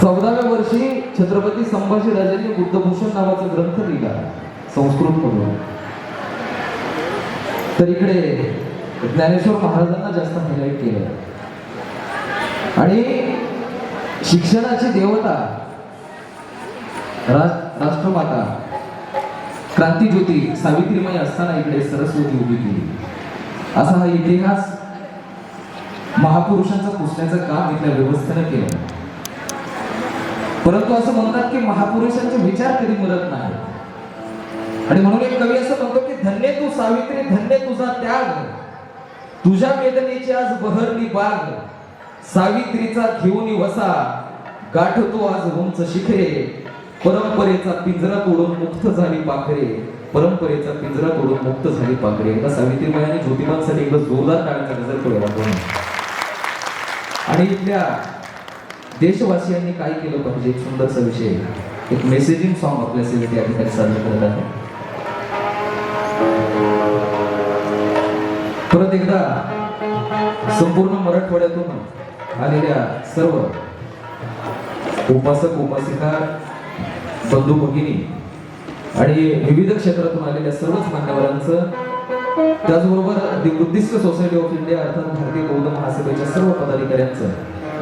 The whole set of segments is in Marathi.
चौदाव्या वर्षी छत्रपती संभाजी राजांनी बुद्धभूषण नावाचा ग्रंथ लिहिला संस्कृत मधून. तर इकडे ज्ञानेश्वर महाराजांना जास्त हायलाईट केलं. आणि शिक्षणाची देवता राज- राष्ट्रमाता क्रांतीज्योती सावित्रीमय असताना इकडे सरस्वती उभी केली. असा हा इतिहास महापुरुषांचा पुसण्याचं काम इथल्या व्यवस्थेनं केलं. परंतु असं म्हणतात की महापुरुषांचे विचार कधी मरत नाही आणि म्हणून एक कवी असं म्हणतो की धन्य तू सावित्री धन्य तुझा त्याग. तुझ्या वेदनेची आज बहरली बाग. सावित्रीचा घेऊन वसा. गाठतो आज उंच शिखरे. परंपरेचा पिंजरा तोडून मुक्त झाली पाखरे. परंपरेचा पिंजरा तोडून मुक्त झाली पाखरे. एकदा सावित्रीबाई आणि ज्योतिबांसाठी एकदा जोरदार टाळ्याचा गजर करूया आणि इथल्या देशवासियांनी काय केलं पाहिजे एक सुंदरसा विषय. एक मेसेजिंग सॉन्ग आपल्या सेवेत या ठिकाणी सादर करत आहे. परत एकदा संपूर्ण मराठवाड्यातून आलेल्या सर्व उपासक उपासिका बंधू भगिनी आणि विविध क्षेत्रातून आलेल्या सर्वच मान्यवरांचं त्याचबरोबर the Buddhist society of India अर्थात भारतीय बौद्ध महासभेच्या सर्व पदाधिकाऱ्यांचं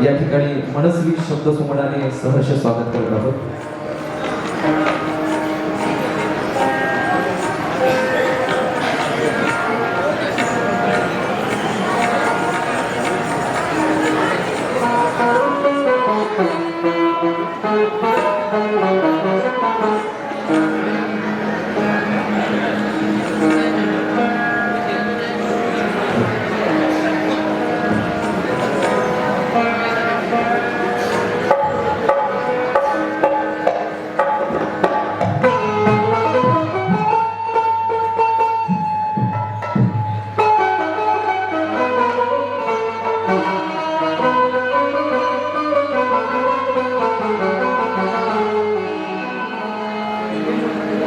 या ठिकाणी मनस्वी शब्द सुमनाने सहर्ष स्वागत करत आहोत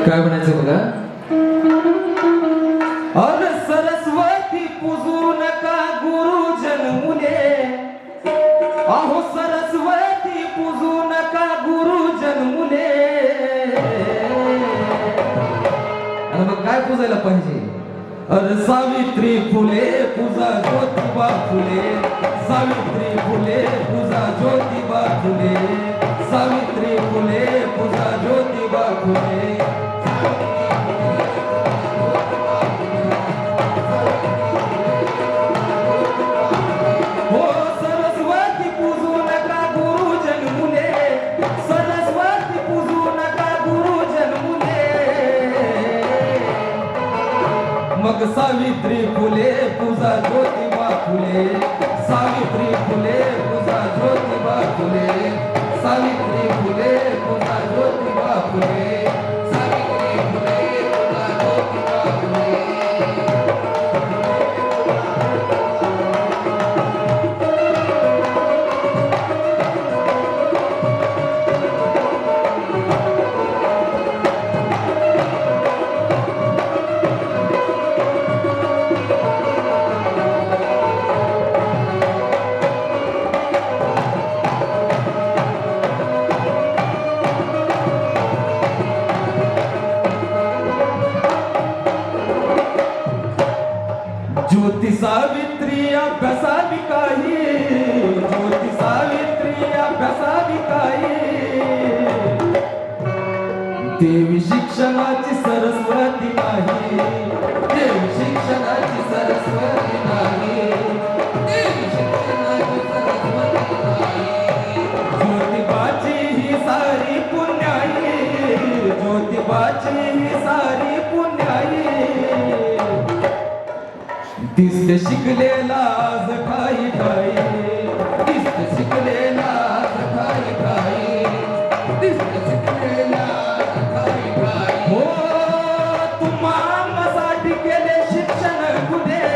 काय म्हणायचं बघा? अर सरस्वती पूजू नका गुरु जन्मुले अहो सरस्वती पूजू नका गुरु जन्मुले आणि मग काय पूजायला पाहिजे? अरे सावित्री फुले पूजा ज्योतिबा फुले. सावित्री फुले पूजा ज्योतिबा फुले. सावित्री फुले पूजा ज्योतिबा फुले. सावित्री फुले पूजा ज्योतिबा फुले सावित्री ज्योती सावित्री अभ्यासावी काही ज्योती सावित्री अभ्यासावी काही देवी शिक्षणाची सरस्वती नाही. देवी शिक्षणाची सरस्वती नाही. ज्योतिबाची ही सारी पुण्याई. ज्योतिबाची दिसते शिकलेला आज काही काही शिकलेला आज काही काही शिकलेला आज काही हो तुम्हासाठी केले शिक्षण गुन्हे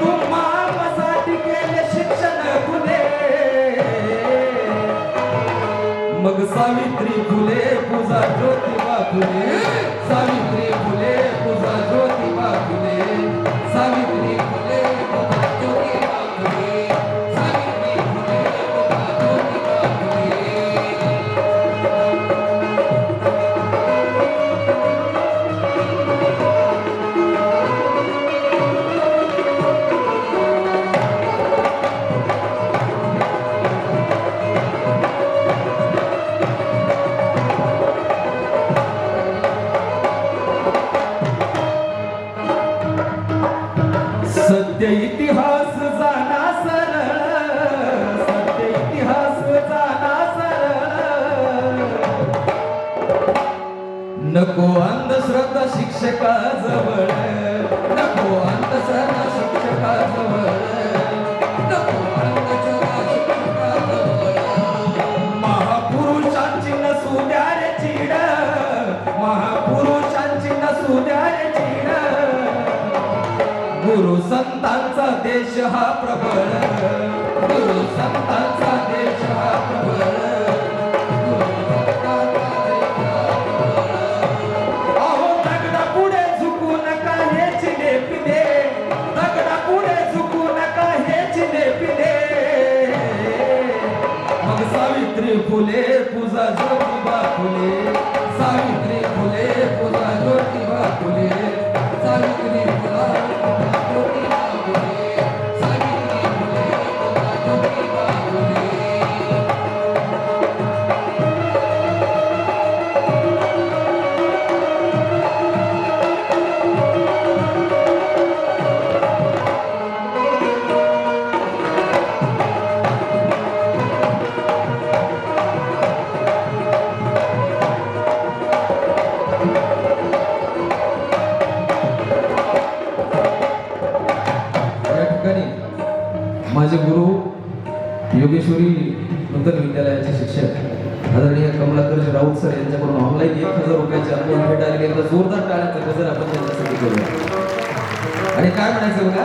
तुम्हासाठी केले शिक्षण गुन्हे मग सावित्री फुले पूजा ज्योतिबा फुले. सावित्री फुले पूजा ज्योतिबा फुले. सावित्री सत्य इतिहास जाना सरळ सत्य इतिहास जाना सरळ नको अंधश्रद्धा शिक्षका जवळ Yahweh. देवाच्या कोण गेलं तर जोरदार टाळ्या करतो जर आपण त्यांच्यासाठी करूया आणि काय म्हणायचं बघा?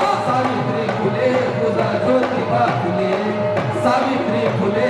सावित्री फुले तुझा ज्योतिबा फुले सावित्री फुले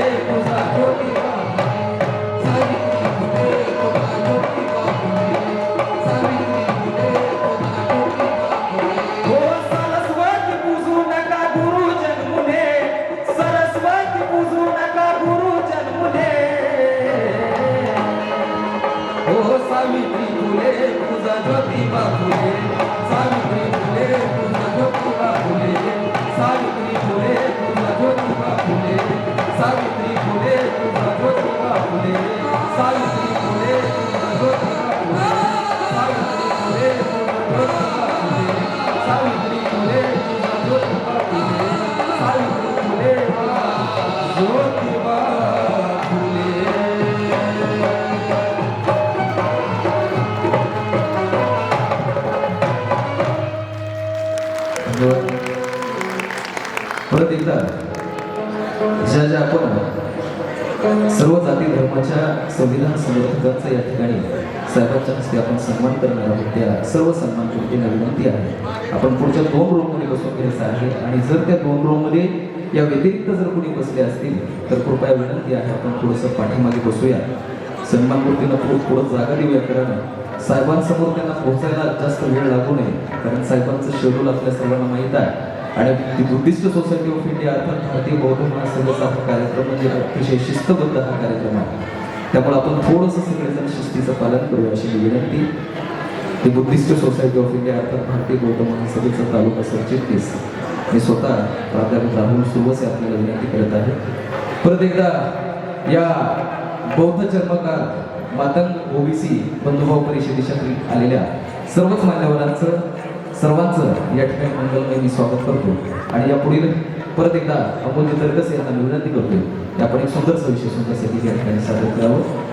आपण सर्व जाती धर्माच्या संविधान समर्थकांचा या ठिकाणी साहेबांच्या हस्ते आपण सन्मान करणार आहोत. त्या सर्व सन्मान कृतींना विनंती आहे. आपण पुढच्या दोन रोममध्ये बसून घ्यायचं आहे आणि जर त्या दोन रोममध्ये या व्यतिरिक्त जर कोणी बसले असतील तर कृपया विनंती आहे आपण थोडंसं पाठीमागे बसूया. सन्मान मूर्तींना पुढे थोडं जागा देऊया कारण साहेबांसमोर त्यांना पोहोचायला जास्त वेळ लागू नये. कारण साहेबांचं शेड्यूल आपल्या सर्वांना माहीत आहे. आणि ती बुद्धिस्ट सोसायटी ऑफ इंडिया अर्थात भारतीय बौद्ध महासंघाचा हा कार्यक्रम म्हणजे अतिशय शिस्तबद्ध हा कार्यक्रम आहे. त्यामुळे आपण थोडंसं सगळेजण शिस्तीचं पालन करूया अशी मी विनंती. ती बुद्धिस्ट सोसायटी ऑफ इंडिया अर्थात भारतीय बौद्ध महासभेचा तालुका सरचिटणीस मी स्वतः प्राध्यापक राहुल सुरवसे आपल्याला विनंती करत आहे. परत एकदा या बौद्ध जन्मकार मातंग ओबीसी बंधुभाव परिषदेच्या आलेल्या सर्वच मान्यवरांचं सर्वांचं या ठिकाणी मंगलमय मी स्वागत करतो. आणि या पुढील परत एकदा अमोल तर्कस यांना विनंती करतो. आपण एक सुंदर सविशेष सुंदर सुंदरसाठी या ठिकाणी सादर करावं.